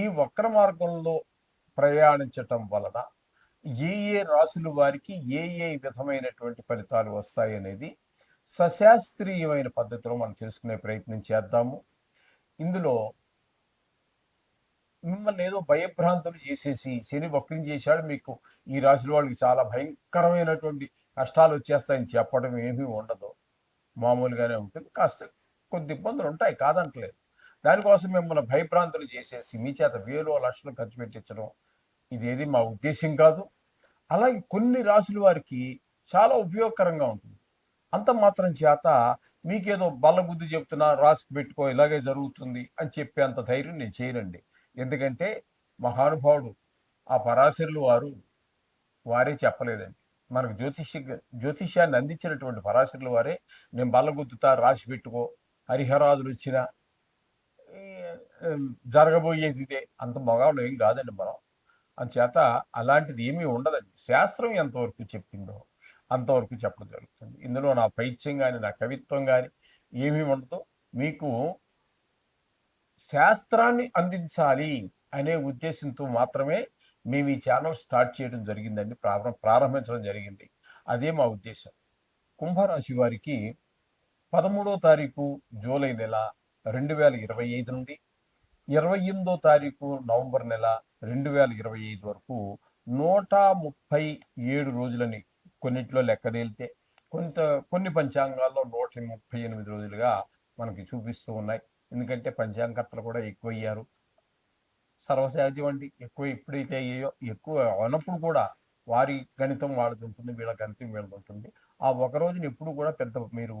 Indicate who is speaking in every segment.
Speaker 1: ఈ వక్ర మార్గంలో ప్రయాణించటం వలన ఏ ఏ రాసుల వారికి ఏ ఏ విధమైనటువంటి ఫలితాలు వస్తాయి అనేది సశాస్త్రీయమైన పద్ధతిలో మనం తెలుసుకునే ప్రయత్నం చేద్దాము. ఇందులో మిమ్మల్ని ఏదో భయభ్రాంతులు చేసేసి శని వక్రం చేశాడు మీకు ఈ రాశుల వాళ్ళకి చాలా భయంకరమైనటువంటి కష్టాలు వచ్చేస్తాయని చెప్పడం ఏమీ ఉండదు. మామూలుగానే ఉంటుంది. కాస్త కొద్ది ఇబ్బందులు ఉంటాయి కాదంటలేదు. దానికోసం మిమ్మల్ని భయభ్రాంతులు చేసేసి మీ చేత వేలు లక్షలు ఖర్చు పెట్టించడం ఇదేది మా ఉద్దేశం కాదు. అలాగే కొన్ని రాసుల వారికి చాలా ఉపయోగకరంగా ఉంటుంది. అంత మాత్రం చేత మీకేదో బల్లబుద్ధి చెప్తున్నా రాసి పెట్టుకో ఇలాగే జరుగుతుంది అని చెప్పే అంత ధైర్యం నేను చేయనండి. ఎందుకంటే మహానుభావుడు ఆ పరాశరులు వారు వారే చెప్పలేదండి. మనకు జ్యోతిష్య జ్యోతిష్యాన్ని అందించినటువంటి పరాశరులు వారే నేను బల్లగుద్దుతా రాసి పెట్టుకో హరిహరాదులు వచ్చినా జరగబోయేది ఇదే అంత మగాళ్ళు ఏం కాదండి మనం. అంచేత అలాంటిది ఏమీ ఉండదండి. శాస్త్రం ఎంతవరకు చెప్పిందో అంతవరకు చెప్పడం జరుగుతుంది. ఇందులో నా పైత్యం కానీ నా కవిత్వం కానీ ఏమీ ఉండదు. మీకు శాస్త్రాన్ని అందించాలి అనే ఉద్దేశంతో మాత్రమే మేము ఈ ఛానల్ స్టార్ట్ చేయడం జరిగిందండి. ప్రారంభ ప్రారంభించడం జరిగింది. అదే మా ఉద్దేశం. కుంభరాశి వారికి పదమూడో తారీఖు జూలై నెల రెండు వేల ఇరవై ఐదు నుండి ఇరవై ఎనిమిదో తారీఖు నవంబర్ నెల రెండు వేల ఇరవై ఐదు వరకు నూట ముప్పై ఏడు రోజులని కొన్నిట్లో లెక్కదేలితే కొంత కొన్ని పంచాంగాల్లో నూట ముప్పై ఎనిమిది రోజులుగా మనకి చూపిస్తూ ఉన్నాయి. ఎందుకంటే పంచాంగకర్తలు కూడా ఎక్కువయ్యారు. సర్వసహజం అండి. ఎక్కువ ఎప్పుడైతే అయ్యాయో ఎక్కువ అన్నప్పుడు కూడా వారి గణితం వాళ్ళది ఉంటుంది వీళ్ళ గణితం వీళ్ళది ఉంటుంది. ఆ ఒక రోజున ఎప్పుడు కూడా పెద్ద మీరు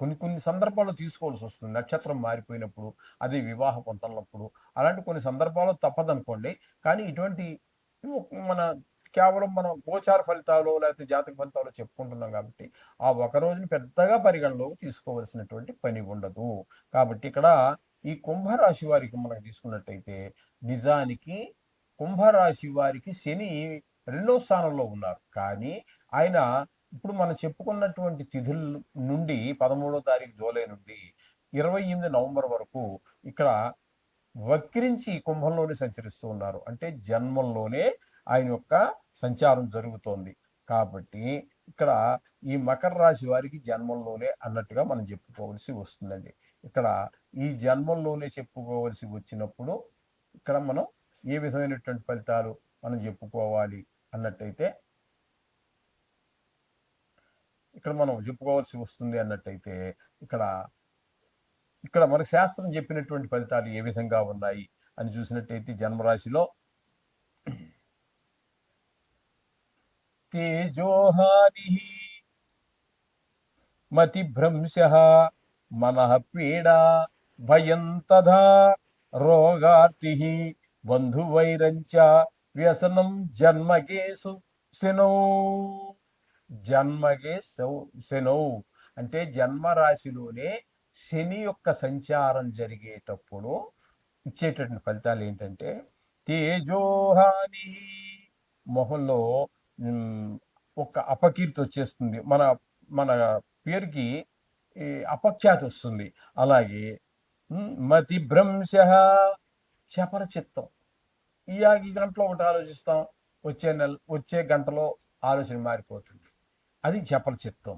Speaker 1: కొన్ని కొన్ని సందర్భాల్లో తీసుకోవాల్సి వస్తుంది. నక్షత్రం మారిపోయినప్పుడు అది వివాహ పొందనప్పుడు అలాంటి కొన్ని సందర్భాల్లో తప్పదనుకోండి. కానీ ఇటువంటి మన కేవలం మనం గోచార ఫలితాలు లేకపోతే జాతక ఫలితాలు చెప్పుకుంటున్నాం కాబట్టి ఆ ఒక రోజుని పెద్దగా పరిగణలోకి తీసుకోవాల్సినటువంటి పని ఉండదు. కాబట్టి ఇక్కడ ఈ కుంభరాశి వారికి మనం తీసుకున్నట్టయితే నిజానికి కుంభరాశి వారికి శని రెండో స్థానంలో ఉన్నారు. కానీ ఆయన ఇప్పుడు మనం చెప్పుకున్నటువంటి తిథుల నుండి పదమూడో తారీఖు జూలై నుండి ఇరవై ఎనిమిది నవంబర్ వరకు ఇక్కడ వక్రించి కుంభంలోనే సంచరిస్తూ ఉన్నారు. అంటే జన్మంలోనే ఆయన యొక్క సంచారం జరుగుతోంది. కాబట్టి ఇక్కడ ఈ మకర రాశి వారికి జన్మంలోనే అన్నట్టుగా మనం చెప్పుకోవలసి వస్తుందండి. ఇక్కడ ఈ జన్మంలోనే చెప్పుకోవలసి వచ్చినప్పుడు ఇక్కడ మనం ఏ విధమైనటువంటి ఫలితాలు మనం చెప్పుకోవాలి అన్నట్టయితే ఇక్కడ మనం చెప్పుకోవాల్సి వస్తుంది అన్నట్టయితే ఇక్కడ ఇక్కడ మన శాస్త్రం చెప్పినటువంటి ఫలితాలు ఏ విధంగా ఉన్నాయి అని చూసినట్టయితే జన్మరాశిలో తేజోహాని మతిభ్రంశ మన పీడా భయం తథా రోగార్తి బంధువైరంచ వ్యసనం జన్మకేసు శనౌ. జన్మగే సౌ శనౌ. అంటే జన్మరాశిలోనే శని యొక్క సంచారం జరిగేటప్పుడు ఇచ్చేటటువంటి ఫలితాలు ఏంటంటే తేజోహాని మొహంలో ఒక అపకీర్తి వచ్చేస్తుంది. మన మన పేరుకి ఈ అపఖ్యాతి వస్తుంది. అలాగే మతి భ్రంశ చపల చిత్తం ఈ ఈ గంటలో ఒకటి ఆలోచిస్తాం. వచ్చే నెల వచ్చే గంటలో ఆలోచన మారిపోతుంది. అది చపల చిత్తం.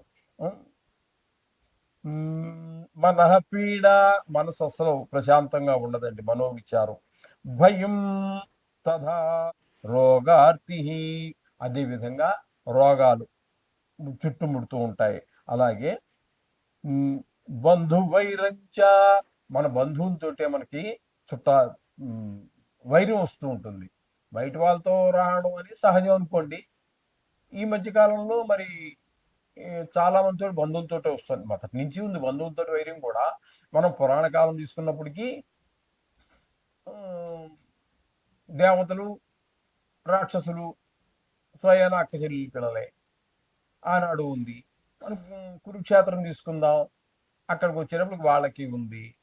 Speaker 1: మన పీడ మనసు అసలు ప్రశాంతంగా ఉండదండి మనోవిచారం. భయం తథా రోగార్తి. అదేవిధంగా రోగాలు చుట్టుముడుతూ ఉంటాయి. అలాగే బంధు బంధువైరంచ మన బంధువులతోటే మనకి చుట్ట వైరం వస్తూ ఉంటుంది. బయట వాళ్ళతో రావడం అని సహజం అనుకోండి. ఈ మధ్య కాలంలో మరి చాలా మందితో బంధువులతో వస్తుంది మొదటి నుంచి ఉంది బంధువులతో వైరం కూడా. మనం పురాణ కాలం తీసుకున్నప్పటికీ దేవతలు రాక్షసులు స్వయాన అక్క పిల్లలే. ఆనాడు ఉంది. మనం కురుక్షేత్రం తీసుకుందాం. అక్కడికి వచ్చినప్పుడు వాళ్ళకి ఉంది.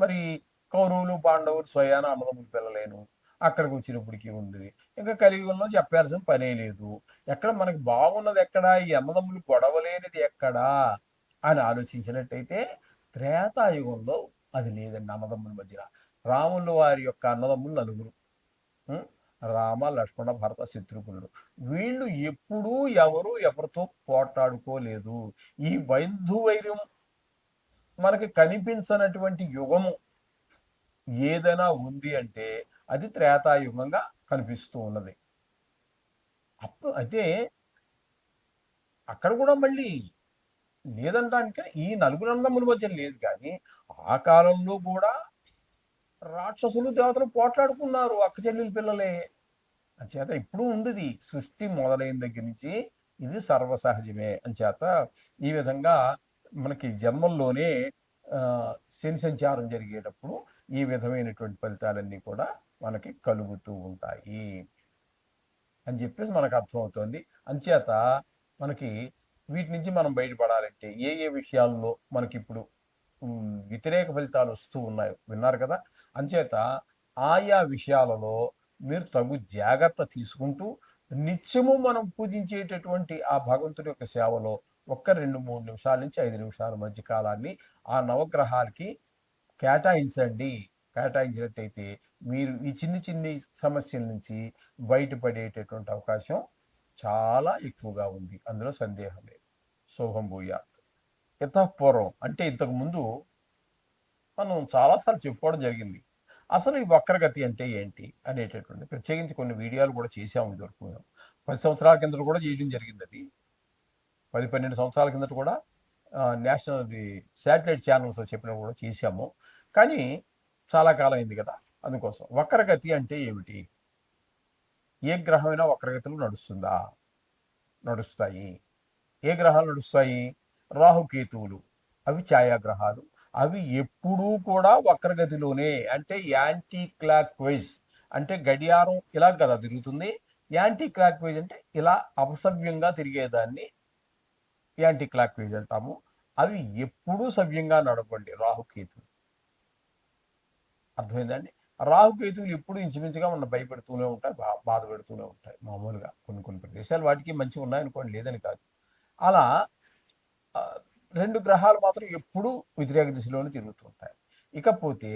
Speaker 1: మరి కౌరవులు పాండవులు స్వయాన అన్నదమ్ములు పిల్లలేను. అక్కడికి వచ్చినప్పటికీ ఉంది. ఇంకా కలియుగంలో చెప్పాల్సిన పనే లేదు. ఎక్కడ మనకి బాగున్నది ఎక్కడా? ఈ అన్నదమ్ములు గొడవలేనిది ఎక్కడా? అని ఆలోచించినట్టయితే త్రేతాయుగంలో అది లేదండి అన్నదమ్ముల మధ్యన. రాముల వారి యొక్క అన్నదమ్ములు నలుగురు. రామ లక్ష్మణ భరత శత్రుఘ్నుడు. వీళ్ళు ఎప్పుడూ ఎవరు ఎవరితో పోట్లాడుకోలేదు. ఈ బంధు మనకి కనిపించనటువంటి యుగము ఏదైనా ఉంది అంటే అది త్రేతాయుగంగా కనిపిస్తూ ఉన్నది. అప్పుడు అయితే అక్కడ కూడా మళ్ళీ లేదంటానికి ఈ నలుగురు అన్నముల మధ్య లేదు కానీ ఆ కాలంలో కూడా రాక్షసులు దేవతలు పోట్లాడుకున్నారు అక్క చెల్లెలు పిల్లలే. అంచేత ఇప్పుడు ఉంది సృష్టి మొదలైన దగ్గర నుంచి ఇది సర్వసహజమే. అంచేత ఈ విధంగా మనకి జన్మల్లోనే శని సంచారం జరిగేటప్పుడు ఈ విధమైనటువంటి ఫలితాలన్నీ కూడా మనకి కలుగుతూ ఉంటాయి అని చెప్పేసి మనకు అర్థమవుతుంది. అంచేత మనకి వీటి నుంచి మనం బయటపడాలంటే ఏ ఏ విషయాల్లో మనకి ఇప్పుడు వ్యతిరేక ఫలితాలు వస్తూ ఉన్నాయి విన్నారు కదా? అంచేత ఆయా విషయాలలో మీరు తగు జాగ్రత్త తీసుకుంటూ నిత్యము మనం పూజించేటటువంటి ఆ భగవంతుడి యొక్క సేవలో ఒక్క రెండు మూడు నిమిషాల నుంచి ఐదు నిమిషాల మధ్య కాలాన్ని ఆ నవగ్రహాలకి కేటాయించండి. కేటాయించినట్టయితే మీరు ఈ చిన్ని చిన్ని సమస్యల నుంచి బయటపడేటటువంటి అవకాశం చాలా ఎక్కువగా ఉంది. అందులో సందేహం లేదు. శోభం భూయాత్. పూర్వం అంటే ఇంతకు ముందు మనం చాలాసార్లు చెప్పుకోవడం జరిగింది. అసలు ఈ వక్రగతి అంటే ఏంటి అనేటటువంటి ప్రత్యేకించి కొన్ని వీడియోలు కూడా చేసాము ఇదివరకు మేము. పది సంవత్సరాల కిందట కూడా చేయడం జరిగింది అది. పది పన్నెండు సంవత్సరాల కిందట కూడా నేషనల్ శాటిలైట్ ఛానల్స్ చెప్పినప్పుడు కూడా చేసాము కానీ చాలా కాలం అయింది కదా. అందుకోసం. వక్రగతి అంటే ఏమిటి? ఏ గ్రహమైనా వక్రగతిలో నడుస్తుందా? నడుస్తాయి. ఏ గ్రహాలు నడుస్తాయి? రాహుకేతువులు. అవి ఛాయాగ్రహాలు. అవి ఎప్పుడూ కూడా వక్రగతిలోనే. అంటే యాంటీ క్లాక్ వైజ్ అంటే గడియారం ఇలా కదా తిరుగుతుంది. యాంటీ క్లాక్ వైజ్ అంటే ఇలా అపసవ్యంగా తిరిగేదాన్ని యాంటీ క్లాక్ వైజ్ అంటాము. అవి ఎప్పుడూ సవ్యంగా నడపండి రాహుకేతులు అర్థమైందండి రాహుకేతువులు ఎప్పుడు ఇంచుమించుగా మన భయపెడుతూనే ఉంటాయి బా బాధ పెడుతూనే ఉంటాయి మామూలుగా కొన్ని కొన్ని ప్రదేశాలు వాటికి మంచిగా ఉన్నాయనుకోండి లేదని కాదు. అలా రెండు గ్రహాలు మాత్రం ఎప్పుడూ వ్యతిరేక దిశలోనే తిరుగుతూ ఉంటాయి. ఇకపోతే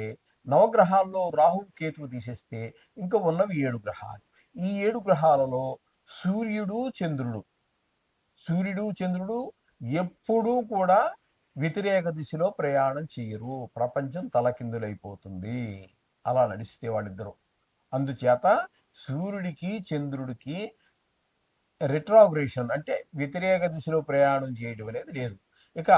Speaker 1: నవగ్రహాల్లో రాహు కేతువు తీసేస్తే ఇంకా ఉన్నవి ఏడు గ్రహాలు. ఈ ఏడు గ్రహాలలో సూర్యుడు చంద్రుడు. సూర్యుడు చంద్రుడు ఎప్పుడూ కూడా వ్యతిరేక దిశలో ప్రయాణం చేయరు. ప్రపంచం తలకిందులైపోతుంది. అలా నడిస్తే వాళ్ళిద్దరూ. అందుచేత సూర్యుడికి చంద్రుడికి రిట్రాగ్రేషన్ అంటే వ్యతిరేక దిశలో ప్రయాణం చేయడం అనేది లేదు. ఇక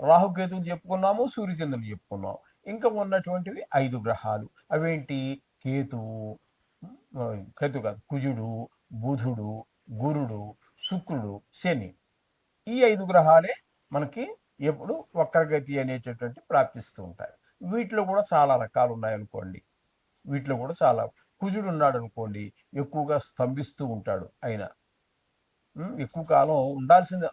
Speaker 1: రాహుకేతువుని చెప్పుకున్నాము సూర్యచంద్రుని చెప్పుకున్నాము. ఇంకా ఉన్నటువంటివి ఐదు గ్రహాలు. అవేంటి? కేతువు కేతు కాదు కుజుడు బుధుడు గురుడు శుక్రుడు శని. ఈ ఐదు గ్రహాలే మనకి ఎప్పుడు వక్రగతి అనేటటువంటి ప్రాప్తిస్తూ ఉంటాయి. వీటిలో కూడా చాలా రకాలు ఉన్నాయనుకోండి వీటిలో కూడా చాలా. కుజుడు ఉన్నాడు అనుకోండి ఎక్కువగా స్తంభిస్తూ ఉంటాడు ఆయన. ఎక్కువ కాలం ఉండాల్సిన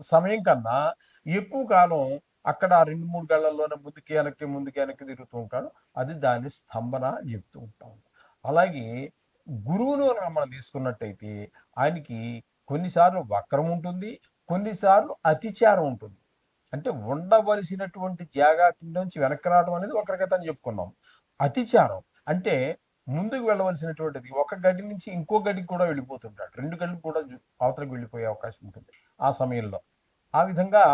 Speaker 1: సమయం కన్నా ఎక్కువ కాలం అక్కడ రెండు మూడు గళ్ళల్లోనే ముందుకి వెనక్కి ముందుకి వెనక్కి తిరుగుతూ ఉంటాడు. అది దాని స్తంభన అని చెప్తూ ఉంటాం. అలాగే గురువును మనం తీసుకున్నట్టయితే ఆయనకి కొన్నిసార్లు వక్రం ఉంటుంది కొన్నిసార్లు అతిచారం ఉంటుంది. అంటే ఉండవలసినటువంటి జాగా నుంచి వెనక్కి రావడం అనేది వక్రగత అని చెప్పుకున్నాం. అతిచారం అంటే ముందుకు వెళ్ళవలసినటువంటిది. ఒక గడి నుంచి ఇంకో గడికి కూడా వెళ్ళిపోతుంటాడు. రెండు గడికి కూడా అవతలకు వెళ్ళిపోయే అవకాశం ఉంటుంది ఆ సమయంలో. ఆ విధంగా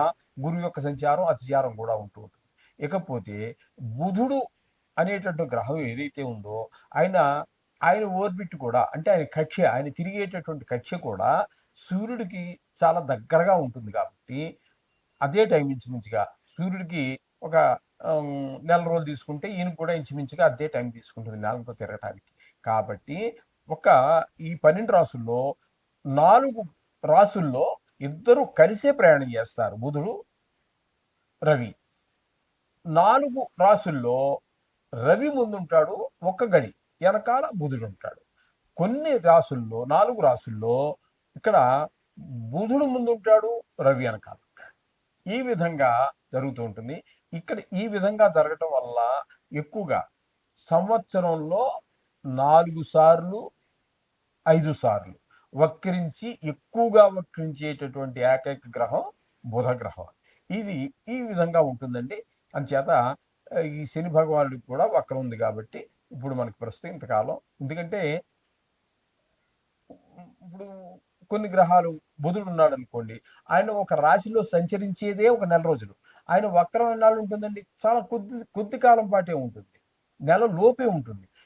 Speaker 1: గురువు యొక్క సంచారం అతిచారం కూడా ఉంటూ ఉంటుంది. ఇకపోతే బుధుడు అనేటటువంటి గ్రహం ఏదైతే ఉందో ఆయన ఆయన ఓర్బిట్ కూడా అంటే ఆయన కక్ష ఆయన తిరిగేటటువంటి కక్ష కూడా సూర్యుడికి చాలా దగ్గరగా ఉంటుంది కాబట్టి అదే టైం ఇంచుమించుగా సూర్యుడికి ఒక నెల రోజులు తీసుకుంటే ఈయన కూడా ఇంచుమించుగా అదే టైం తీసుకుంటుంది నెలతో తిరగటానికి. కాబట్టి ఒక ఈ పన్నెండు రాసుల్లో నాలుగు రాసుల్లో ఇద్దరు కలిసే ప్రయాణం చేస్తారు. బుధుడు రవి. నాలుగు రాసుల్లో రవి ముందుంటాడు ఒక్క గడి వెనకాల బుధుడు ఉంటాడు. కొన్ని రాసుల్లో నాలుగు రాసుల్లో ఇక్కడ బుధుడు ముందు ఉంటాడు రవి వెనకాల. ఈ విధంగా జరుగుతూ ఉంటుంది. ఇక్కడ ఈ విధంగా జరగటం వల్ల ఎక్కువగా సంవత్సరంలో నాలుగు సార్లు ఐదు సార్లు వక్రించి ఎక్కువగా వక్రించేటటువంటి ఏకైక గ్రహం బుధ గ్రహం ఇది ఈ విధంగా ఉంటుందండి. అంచేత ఈ శని భగవానుడికి కూడా వక్రం ఉంది కాబట్టి ఇప్పుడు మనకి ప్రస్తుతం ఇంతకాలం. ఎందుకంటే ఇప్పుడు కొన్ని గ్రహాలు బుధుడు ఉన్నాడు అనుకోండి ఆయన ఒక రాశిలో సంచరించేదే ఒక నెల రోజులు. ఆయన వక్రం ఎన్నాళ్ళు ఉంటుందండి. చాలా కొద్ది కొద్ది కాలం పాటే ఉంటుంది. నెల లోపే ఉంటుంది.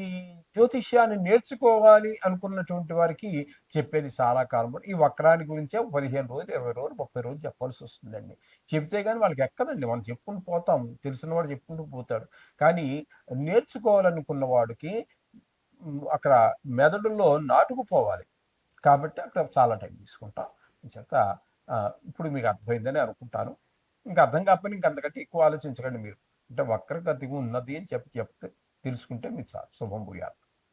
Speaker 1: ఈ జ్యోతిష్యాన్ని నేర్చుకోవాలి అనుకున్నటువంటి వారికి చెప్పేది చాలా కాలం ఈ వక్రాన్ని గురించే పదిహేను రోజులు ఇరవై రోజులు ముప్పై రోజులు చెప్పాల్సి వస్తుందండి. చెప్తే కానీ వాళ్ళకి ఎక్కదండి. మనం చెప్పుకుంటూ పోతాం. తెలిసినవాడు చెప్పుకుంటూ పోతాడు. కానీ నేర్చుకోవాలనుకున్న వాడికి అక్కడ మెదడులో నాటుకుపోవాలి. కాబట్టి అక్కడ చాలా టైం తీసుకుంటాం. చేత ఇప్పుడు మీకు అర్థమైందని అనుకుంటాను. ఇంకా అర్థం కాకపోయినా ఇంకా అంతకంటే ఎక్కువ ఆలోచించకండి మీరు. అంటే వక్రగతి ఉన్నది అని చెప్పి చెప్తే తెలుసుకుంటే మీకు శుభం భూయాలు